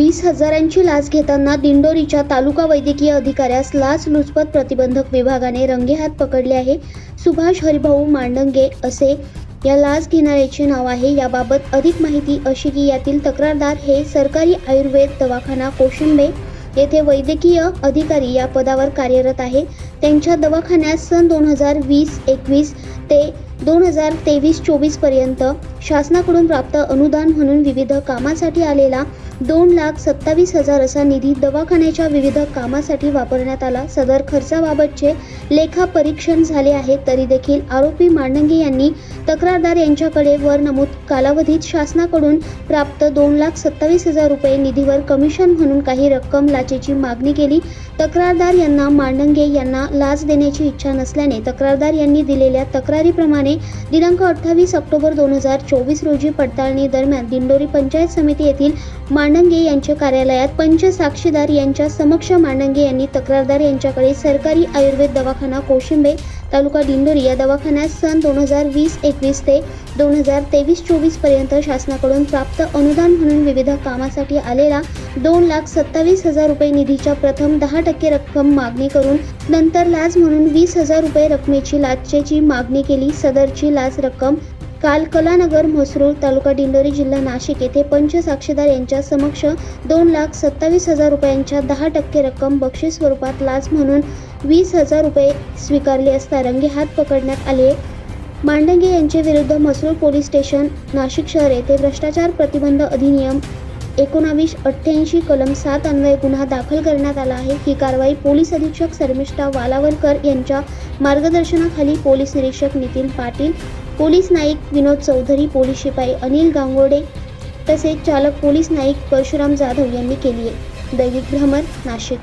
वीस हजारांची लाच घेताना दिंडोरीच्या तालुका वैद्यकीय अधिकाऱ्यास लाच लुचपत प्रतिबंधक विभागाने रंगेहात पकडले आहे. सुभाष हरिभाऊ मांडंगे असे या लाच घेणाऱ्याचे नाव आहे. याबाबत अधिक माहिती अशी की यातील तक्रारदार हे सरकारी आयुर्वेद दवाखाना कोशिंबे येथे वैद्यकीय अधिकारी या पदावर कार्यरत आहे. त्यांच्या दवाखान्यात सन दोन हजार वीस एकवीस ते दोन हजार तेवीस चोवीसपर्यंत शासनाकडून प्राप्त अनुदान म्हणून विविध कामासाठी आलेला दोन लाख सत्तावीस हजार असा निधी दवाखान्याच्या विविध कामासाठी वापरण्यात आला. सदर खर्चाबाबतचे लेखा परीक्षण झाले आहे तरी देखील आरोपी मांडंगे यांनी तक्रारदार यांच्याकडे वर नमूद कालावधीत शासनाकडून प्राप्त दोन लाख सत्तावीस हजार रुपये निधीवर कमिशन म्हणून काही रक्कम लाचेची मागणी केली. तक्रारदार यांना मांडंगे यांना लाच देण्याची इच्छा नसल्याने तक्रारदार यांनी दिलेल्या तक्रारीप्रमाणे दिनांक अठ्ठावीस ऑक्टोबर दोन हजार चोवीस रोजी पडताळणी दरम्यान दिंडोरी पंचायत समिती येथील मांडंगे यांच्या कार्यालयात पंच साक्षीदार यांच्या समक्ष मांडंगे यांनी तक्रारदार यांच्याकडे सरकारी आयुर्वेद दवाखाना कोशिंबे तालुका दिंडोरी या दवाखान्यात सन दोन हजार वीस एकवीस ते दोन हजार तेवीस चोवीसपर्यंत शासनाकडून प्राप्त अनुदान म्हणून विविध कामासाठी आलेला दोन लाख सत्तावीस हजार रुपये निधीच्या प्रथम दहा टक्के रक्कम मागणी करून नंतर लाच म्हणून वीस हजार रुपये रकमेची लाचेची मागणी केली. सदरची लाच रक्कम काल कलानगर म्हसरूळ तालुका दिंडोरी जिल्हा नाशिक येथे पंच साक्षीदार यांच्या समक्ष दोन लाख सत्तावीस हजार रुपयांच्या दहा टक्के रक्कम बक्षीस स्वरूपात लाच म्हणून वीस हजार रुपये स्वीकारले असता रंगेहात पकडण्यात आले. मांडंगे यांचे विरुद्ध म्हसरूळ पोलीस स्टेशन नाशिक शहर येथे भ्रष्टाचार प्रतिबंध अधिनियम एकोणावीस अठ्ठ्याऐंशी कलम सात अन्वये गुन्हा दाखल करण्यात आला आहे. ही कारवाई पोलीस अधीक्षक शर्मिष्ठा वालावलकर यांच्या मार्गदर्शनाखाली पोलीस निरीक्षक नितीन पाटील पोलीस नाईक विनोद चौधरी पोलीस शिपाई अनिल गांगोडे तसेच चालक पोलीस नाईक परशुराम जाधव यांनी केली आहे. दैनिक भ्रमर नाशिक.